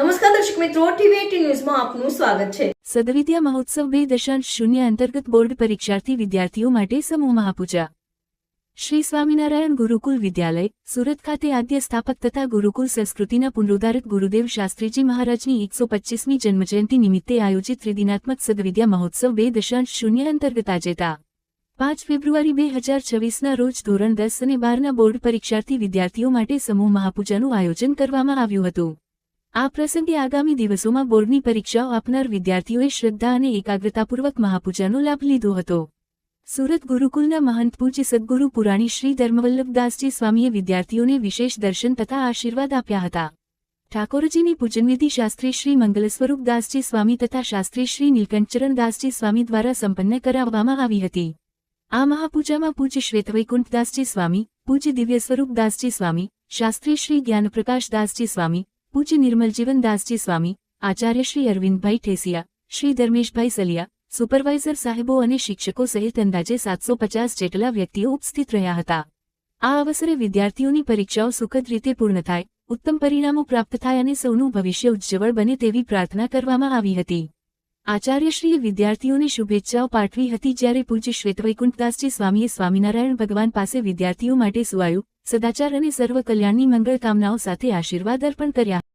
નમસ્કાર દર્શક મિત્રો, ટીવી ન્યૂઝમાં આપનું સ્વાગત છે. સદવિદ્યા મહોત્સવ બે દશાંશ શૂન્ય અંતર્ગત બોર્ડ પરીક્ષાર્થી વિદ્યાર્થીઓ માટે સમૂહ મહાપૂજા. શ્રી સ્વામિનારાયણ ગુરુકુલ વિદ્યાલય, સુરત ખાતે આદ્ય સ્થાપક તથા ગુરુકુલ સંસ્કૃતિના પુનરુદ્ધારક ગુરુદેવ શાસ્ત્રીજી મહારાજની એકસો પચ્ચીસમી જન્મજયંતિ નિમિત્તે આયોજિત ત્રિદિનાત્મક સદવિદ્યા મહોત્સવ બે દશાંશ શૂન્ય અંતર્ગત આજેતા પાંચ ફેબ્રુઆરી બે હજાર છવ્વીસના રોજ ધોરણ દસ અને બારના બોર્ડ પરીક્ષાર્થી વિદ્યાર્થીઓ માટે સમૂહ મહાપૂજાનું આયોજન કરવામાં આવ્યું હતું. આ પ્રસંગે આગામી દિવસોમાં બોર્ડની પરીક્ષાઓ આપનાર વિદ્યાર્થીઓએ શ્રદ્ધા અને એકાગ્રતાપૂર્વક મહાપૂજાનો લાભ લીધો હતો. સુરત ગુરુકુલના મહંત પૂજ્ય સદગુરુ પુરાણી શ્રી ધર્મવલ્લભદાસજી સ્વામીએ વિદ્યાર્થીઓને વિશેષ દર્શન તથા આશીર્વાદ આપ્યા હતા. ઠાકોરજીની પૂજનવિધિ શાસ્ત્રી શ્રી મંગલસ્વરૂપદાસજી સ્વામી તથા શાસ્ત્રી શ્રી નીલકંચરણદાસજી સ્વામી દ્વારા સંપન્ન કરાવવામાં આવી હતી. આ મહાપૂજામાં પૂજ્ય શ્વેતવૈકુંઠદાસજી સ્વામી, પૂજ્ય દિવ્ય સ્વરૂપદાસજી સ્વામી, શાસ્ત્રી શ્રી જ્ઞાનપ્રકાશદાસજી સ્વામી પૂજ્ય નિર્મલજીવનદાસજી સ્વામી, આચાર્ય શ્રી અરવિંદભાઈ ઠેસિયા, શ્રી ધર્મેશભાઈ સલિયા, સુપરવાઇઝર સાહેબો અને શિક્ષકો સહિત અંદાજે સાતસો પચાસ જેટલા વ્યક્તિઓ ઉપસ્થિત રહ્યા હતા. આ અવસરે વિદ્યાર્થીઓની પરીક્ષાઓ સુખદ રીતે પૂર્ણ થાય, ઉત્તમ પરિણામો પ્રાપ્ત થાય અને સૌનું ભવિષ્ય ઉજ્જવળ બને તેવી પ્રાર્થના કરવામાં આવી હતી. આચાર્યશ્રીએ વિદ્યાર્થીઓને શુભેચ્છાઓ પાઠવી હતી જ્યારે પૂજ્ય શ્વેતવૈકુંઠદાસજી સ્વામીએ સ્વામિનારાયણ ભગવાન પાસે વિદ્યાર્થીઓ માટે સુવાયું સદાચાર અને સર્વ કલ્યાણની મંગળ કામનાઓ સાથે આશીર્વાદ અર્પણ કર્યા.